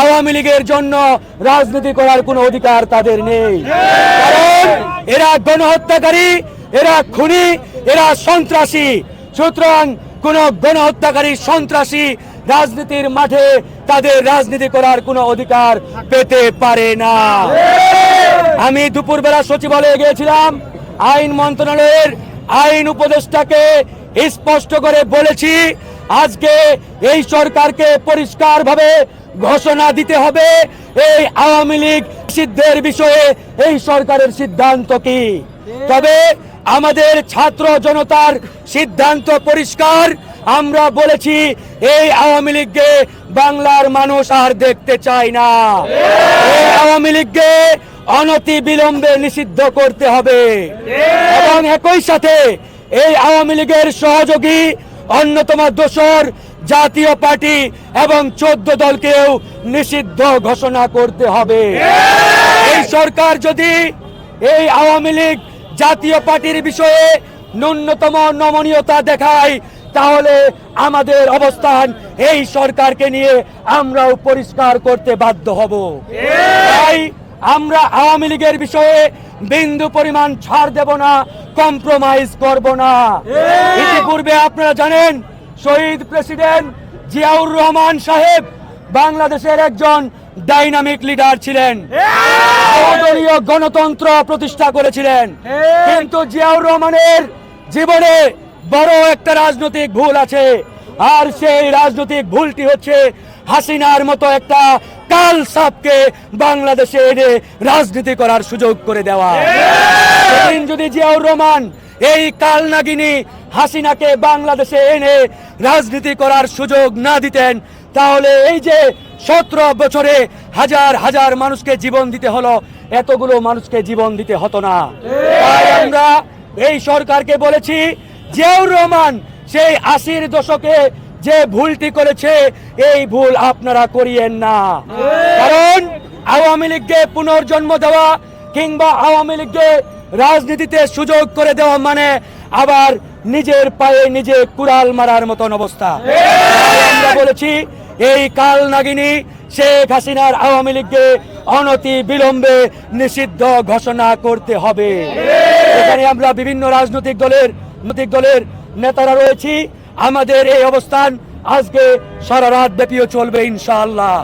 আওয়ামী লীগের জন্য রাজনীতি করার কোনো অধিকার তাদের নেই। কারণ এরা গণহত্যাকারী, এরা খুনি, এরা সন্ত্রাসী। সুতরাং কোন গণহত্যাকারী, সন্ত্রাসী রাজনীতির মাঠে তাদের রাজনীতি করার কোনো অধিকার পেতে পারে না। আমি দুপুরবেলা সচিবালয়ে গিয়েছিলাম, আইন মন্ত্রণালয়ের আইন উপদেষ্টাকে স্পষ্ট করে বলেছি, আজকে এই সরকারকে পরিষ্কারভাবে ঘোষণা দিতে হবে, এই আওয়ামী লীগ সিদ্ধের বিষয়ে এই সরকারের সিদ্ধান্ত কি? তবে আমাদের ছাত্র জনতার সিদ্ধান্ত পরিষ্কার, আমরা বলেছি এই আওয়ামী লীগকে বাংলার মানুষ আর দেখতে চায় না। এই আওয়ামী লীগকে অনতি বিলম্বে নিষিদ্ধ করতে হবে। এবং একই সাথে এই আওয়ামী লীগের সহযোগী অন্যতম দোসর জাতীয় পার্টি এবং চোদ্দ দলকেও নিষিদ্ধ ঘোষণা করতে হবে। এই সরকার যদি এই আওয়ামী লীগ জাতীয় পার্টির বিষয়ে ন্যূনতম নমনীয়তা দেখায় তাহলে আমাদের অবস্থান এই সরকারকে নিয়ে আমরাও পরিষ্কার করতে বাধ্য হব। তাই আমরা আওয়ামী লীগের বিষয়ে বিন্দু পরিমাণ ছাড় দেব না কম্প্রোমাইজ করব না। ইতিপূর্বে আপনারা জানেন শহীদ প্রেসিডেন্ট জিয়াউর রহমান সাহেব বাংলাদেশের একজন ডাইনামিক লিডার ছিলেন। বহুদলীয় গণতন্ত্র প্রতিষ্ঠা করেছিলেন। কিন্তু জিয়াউর রহমানের জীবনে বড় একটা রাজনৈতিক ভুল আছে। আর সেই রাজনৈতিক ভুলটি হচ্ছে হাসিনার মতো একটা কাল সাপকে বাংলাদেশে এনে রাজনীতি করার সুযোগ করে দেওয়া। সেদিন যদি জিয়াউর রহমান এই কাল নাগিনী হাসিনাকে বাংলাদেশে এনে রাজনীতি করার সুযোগ না দিতেন, তাহলে এই যে সতেরো বছরে হাজার হাজার মানুষকে জীবন দিতে হলো, এতগুলো মানুষকে জীবন দিতে হতো না। তাই আমরা এই সরকারকে বলেছি, জিয়াউর রহমান সেই আশির দশকে যে ভুলটি করেছে, এই ভুল আপনারা করিয়েন না। কারণ আওয়ামী লীগকে পুনর্জন্ম দেওয়া কিংবা আওয়ামী লীগকে রাজনীতিতে সুযোগ করে দেওয়া মানে আবার নিজের পায়ে নিজে কুড়াল মারার মতন অবস্থা। আমরা বলেছি, এই কাল নাগিনী শেখ হাসিনার আওয়ামী লীগকে অনতি বিলম্বে নিষিদ্ধ ঘোষণা করতে হবে। এখানে আমরা বিভিন্ন রাজনৈতিক দলের দলের নেতারা রয়েছি। আমাদের এই অবস্থান আজকে সারা রাত ব্যাপীও চলবে ইনশাআল্লাহ।